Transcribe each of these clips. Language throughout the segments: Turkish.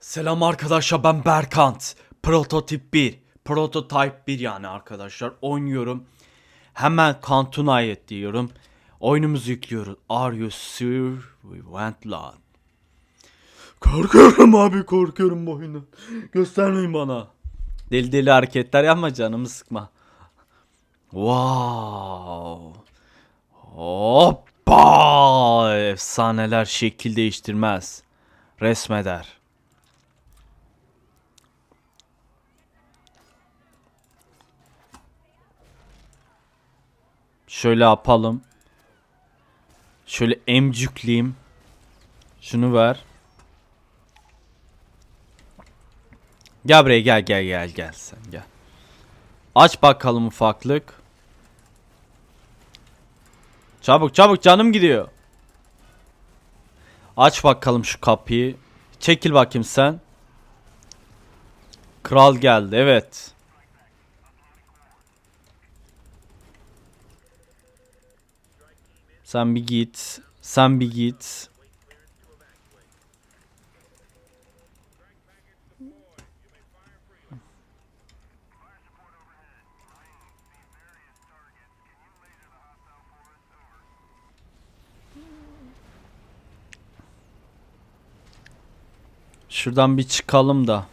Selam arkadaşlar ben Berkant. Prototip 1. Prototype 1 yani arkadaşlar. Oynuyorum. Hemen Kantunayet diyorum. Oyunumuzu yüklüyoruz. Are you sure we went live? Korkuyorum abi korkuyorum bu oyundan. Göstermeyin bana. Deli deli hareketler yapma canımı sıkma. Wow. Hoppa! Efsaneler şekil değiştirmez. Resmeder. Şöyle yapalım. Şöyle emcükleyeyim. Şunu ver. Gel buraya gel gel gel gel sen gel. Aç bakalım ufaklık. Çabuk çabuk canım gidiyor. Aç bakalım şu kapıyı. Çekil bakayım sen. Kral geldi evet. Sen bir git. Sen bir git. Şuradan bir çıkalım da.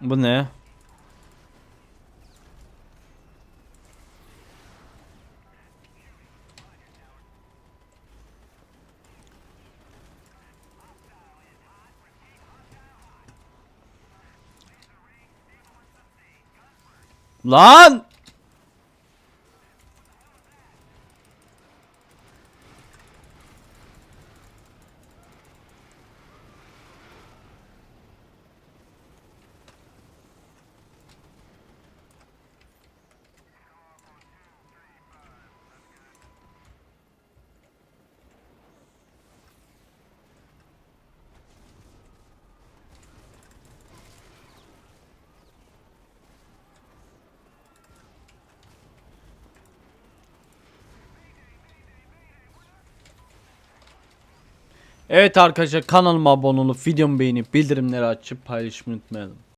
Bu ne? Lan! Evet arkadaşlar kanalıma abone olup videomu beğenip bildirimleri açıp paylaşmayı unutmayalım.